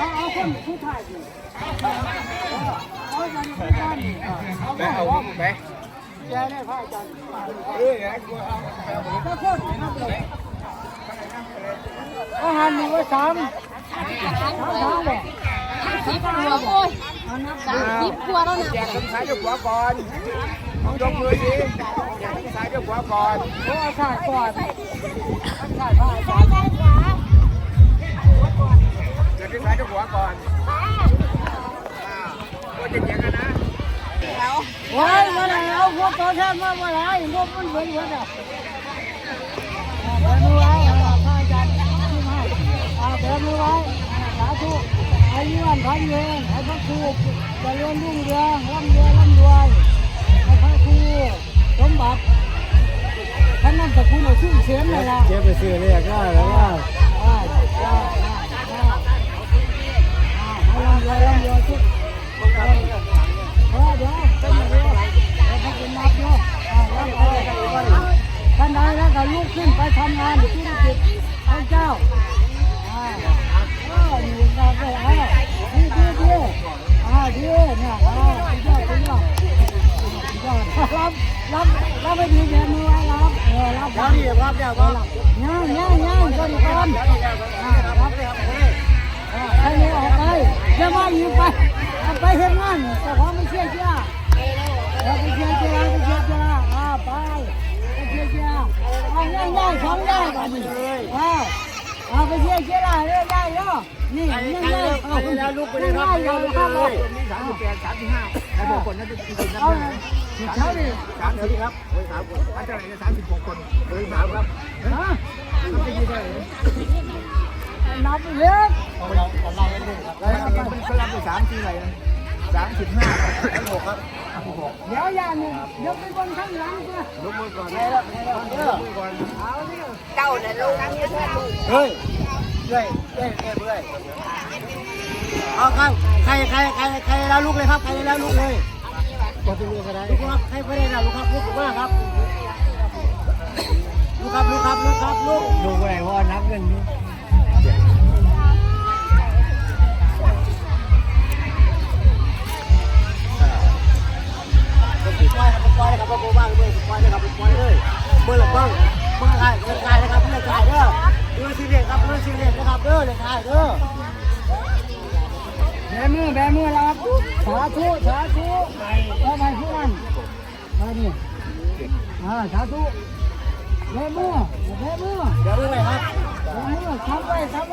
เอาเอาคนผู้ถ่ายดิเอาจันทร์ผู้ถ่ายดิไปเอาไปแกได้พ่อจันทร์เออไอ้กูเอาไปเอาก็โคตรนับเลยอาหารมีไว้สามสามสามเลยสิบกว่าโอ้ยเอานับสามสิบกว่าแล้วนะแจกคนขายเจ้าหัวก่อนเอายกมือดิแจกคนขายเจ้าหัวก่อนเพราะเอาถ่ายก่อนถ่ายผ้า หัวก่อนก็จะแจกกันนะโอ้ยมาแล้วพวกตัวแทนมาเมื่อไรพวกมันเหมือนเหมือนอะแบมือไว้ผ้าจันทร์ที่ให้แบมือไว้สาธุอายุวันพันเงินให้พระครูจะเจริญรุ่งเรืองร่ำรวยร่ำรวยให้พระครูสมบัติท่านนั่นตะคุณเอาชื่อเสียงเลยล่ะเจ๊ไปซื้อเรียกได้แล้วว่าานใดแล้วก็ลุกขึ้นไปทำงานธุรกิจพระเจ้าอ่าเออนี่นะก็เออดีดีดีอ่าดีเนี่ยอ่าสุดยอดสุดยอดสุดยอดรับรับรับไปดีแบบมือไว้รับเออรับแล้วนี่ครับเนี่ยว่าย่างย่างย่างก็ดีก่อนอ่ารับอ่าให้นี้ออกไปจะมาอยู่ไปเอาไปเฮ็ดงานแต่พอไม่เชื่อเชื่อ เอาย่างย่างสองย่างก่อนนี่อ่าเอาไปเชื่อเชื่อได้เรื่อยได้เนาะนี่ย่างย่างเอาย่างย่างเลยครับเลยมีสามสิบแปดสามสิบห้าใครบอกคนนั้นจะกินคนนั้นเอาเช้าดิสามสิบครับโอ้ยสามคนอาจารย์เนี่ยสามสิบหกคนเฮ้ยสามครับฮะนับเล็กแล้วมันก็รับไปสามสี่ไร สามสิบห้าหกครับหกเดี๋ยวอย่าหนึ่งยกไปบนข้างหลังก่อนยกมือก่อนได้แล้วยกมือก่อนเจ้าเนี่ยลูกนั่งอยู่แค่ลูกเฮ้ยเฮ้ยเฮ้ยเฮ้ยเฮ้ยเอาครับใครใครใครใครแล้วลูกเลยครับใครแล้วลูกเลยบอกเป็นลูกอะไรลูกครับใครไม่ได้นะลูกครับลูกผมว่าครับลูกครับลูกครับลูกครับลูกลูกอะไรพ่อนับเงินนี่ ปล่อยครับปล่อยนะครับปล่อยบ้างเลยปล่อยนะครับปล่อยเลยเมื่อหลังบ้างเมื่อไรเมื่อไรนะครับเมื่อไรเด้อเมื่อซีเรียสครับเมื่อซีเรียสนะครับเด้อเลยถ่ายเด้อแบมือแบมือรับสาธุสาธุเอาไปผู้นั้นมาดิอ่าสาธุแบมือแบมือเดี๋ยวดูหน่อยครับแบมือทำไปทำไป